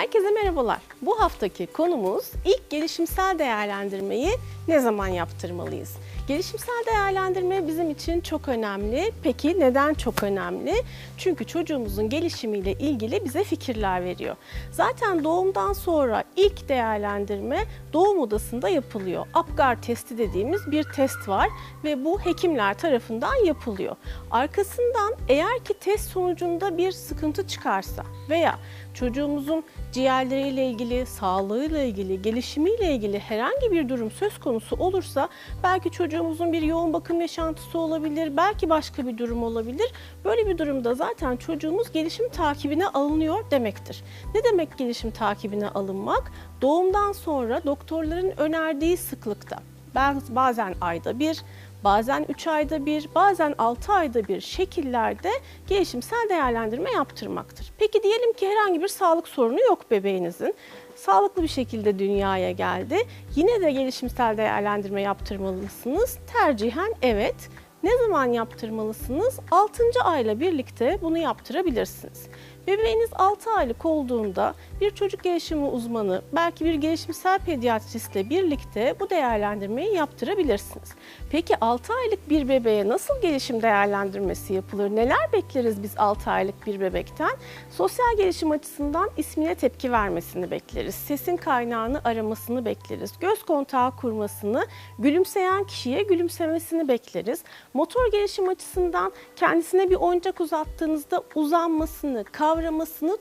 Herkese merhabalar. Bu haftaki konumuz ilk gelişimsel değerlendirmeyi ne zaman yaptırmalıyız? Gelişimsel değerlendirme bizim için çok önemli. Peki neden çok önemli? Çünkü çocuğumuzun gelişimiyle ilgili bize fikirler veriyor. Zaten doğumdan sonra ilk değerlendirme doğum odasında yapılıyor. Apgar testi dediğimiz bir test var ve bu hekimler tarafından yapılıyor. Arkasından eğer ki test sonucunda bir sıkıntı çıkarsa veya çocuğumuzun ciğerleriyle ilgili, sağlığıyla ilgili, gelişimiyle ilgili herhangi bir durum söz konusu olursa belki çocuğumuzun bir yoğun bakım yaşantısı olabilir, belki başka bir durum olabilir. Böyle bir durumda zaten çocuğumuz gelişim takibine alınıyor demektir. Ne demek gelişim takibine alınmak? Doğumdan sonra doktorların önerdiği sıklıkta Baz- bazen ayda bir, bazen 3 ayda bir, bazen 6 ayda bir şekillerde gelişimsel değerlendirme yaptırmaktır. Peki diyelim ki herhangi bir sağlık sorunu yok bebeğinizin. Sağlıklı bir şekilde dünyaya geldi. Yine de gelişimsel değerlendirme yaptırmalısınız. Tercihen evet. Ne zaman yaptırmalısınız? 6. ayla birlikte bunu yaptırabilirsiniz. Bebeğiniz 6 aylık olduğunda bir çocuk gelişimi uzmanı, belki bir gelişimsel pediatristle birlikte bu değerlendirmeyi yaptırabilirsiniz. Peki 6 aylık bir bebeğe nasıl gelişim değerlendirmesi yapılır? Neler bekleriz biz 6 aylık bir bebekten? Sosyal gelişim açısından ismine tepki vermesini bekleriz. Sesin kaynağını aramasını bekleriz. Göz kontağı kurmasını, gülümseyen kişiye gülümsemesini bekleriz. Motor gelişim açısından kendisine bir oyuncak uzattığınızda uzanmasını, kavramasını,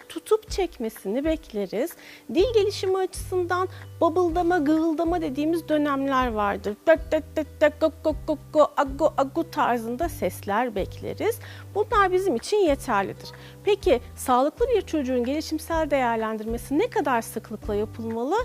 tutup çekmesini bekleriz. Dil gelişimi açısından babıldama, gığıldama dediğimiz dönemler vardır. Dök dök dök dök gok gok gok go agu agu tarzında sesler bekleriz. Bunlar bizim için yeterlidir. Peki sağlıklı bir çocuğun gelişimsel değerlendirmesi ne kadar sıklıkla yapılmalı?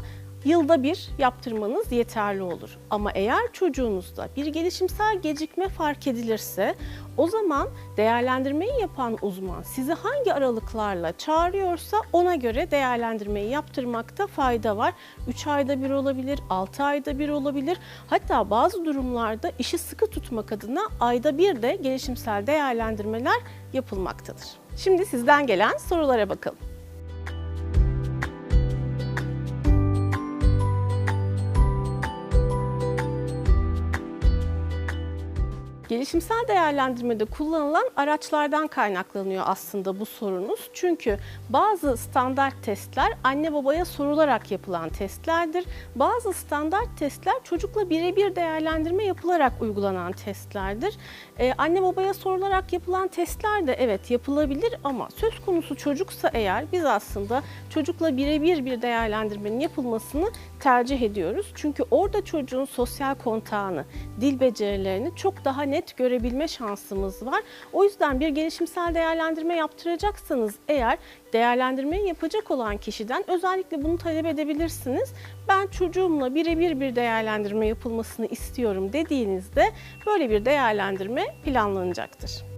Yılda bir yaptırmanız yeterli olur. Ama eğer çocuğunuzda bir gelişimsel gecikme fark edilirse o zaman değerlendirmeyi yapan uzman sizi hangi aralıklarla çağırıyorsa ona göre değerlendirmeyi yaptırmakta fayda var. 3 ayda bir olabilir, 6 ayda bir olabilir. Hatta bazı durumlarda işi sıkı tutmak adına ayda bir de gelişimsel değerlendirmeler yapılmaktadır. Şimdi sizden gelen sorulara bakalım. Gelişimsel değerlendirmede kullanılan araçlardan kaynaklanıyor aslında bu sorunuz. Çünkü bazı standart testler anne babaya sorularak yapılan testlerdir. Bazı standart testler çocukla birebir değerlendirme yapılarak uygulanan testlerdir. Ee, anne babaya sorularak yapılan testler de evet yapılabilir ama söz konusu çocuksa eğer biz aslında çocukla birebir bir değerlendirmenin yapılmasını tercih ediyoruz. Çünkü orada çocuğun sosyal kontağını, dil becerilerini çok daha net görebilme şansımız var. O yüzden bir gelişimsel değerlendirme yaptıracaksanız eğer değerlendirmeyi yapacak olan kişiden özellikle bunu talep edebilirsiniz. Ben çocuğumla birebir bir değerlendirme yapılmasını istiyorum dediğinizde böyle bir değerlendirme planlanacaktır.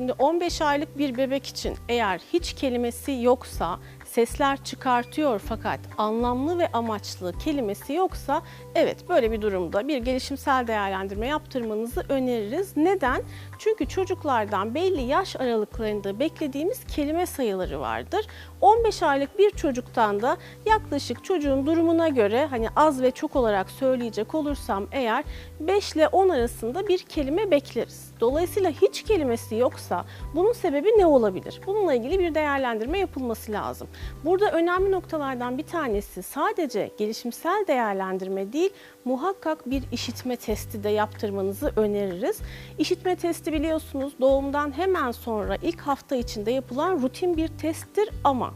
Şimdi 15 aylık bir bebek için eğer hiç kelimesi yoksa, sesler çıkartıyor fakat anlamlı ve amaçlı kelimesi yoksa evet böyle bir durumda bir gelişimsel değerlendirme yaptırmanızı öneririz. Neden? Çünkü çocuklardan belli yaş aralıklarında beklediğimiz kelime sayıları vardır. 15 aylık bir çocuktan da yaklaşık çocuğun durumuna göre hani az ve çok olarak söyleyecek olursam eğer 5 ile 10 arasında bir kelime bekleriz. Dolayısıyla hiç kelimesi yoksa bunun sebebi ne olabilir? Bununla ilgili bir değerlendirme yapılması lazım. Burada önemli noktalardan bir tanesi sadece gelişimsel değerlendirme değil, muhakkak bir işitme testi de yaptırmanızı öneririz. İşitme testi biliyorsunuz doğumdan hemen sonra ilk hafta içinde yapılan rutin bir testtir ama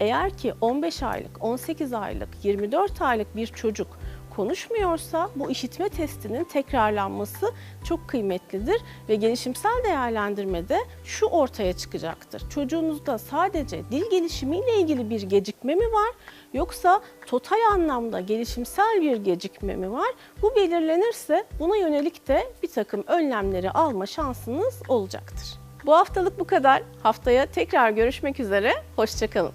eğer ki 15 aylık, 18 aylık, 24 aylık bir çocuk konuşmuyorsa bu işitme testinin tekrarlanması çok kıymetlidir ve gelişimsel değerlendirmede şu ortaya çıkacaktır. Çocuğunuzda sadece dil gelişimiyle ilgili bir gecikme mi var yoksa total anlamda gelişimsel bir gecikme mi var? Bu belirlenirse buna yönelik de bir takım önlemleri alma şansınız olacaktır. Bu haftalık bu kadar. Haftaya tekrar görüşmek üzere. Hoşçakalın.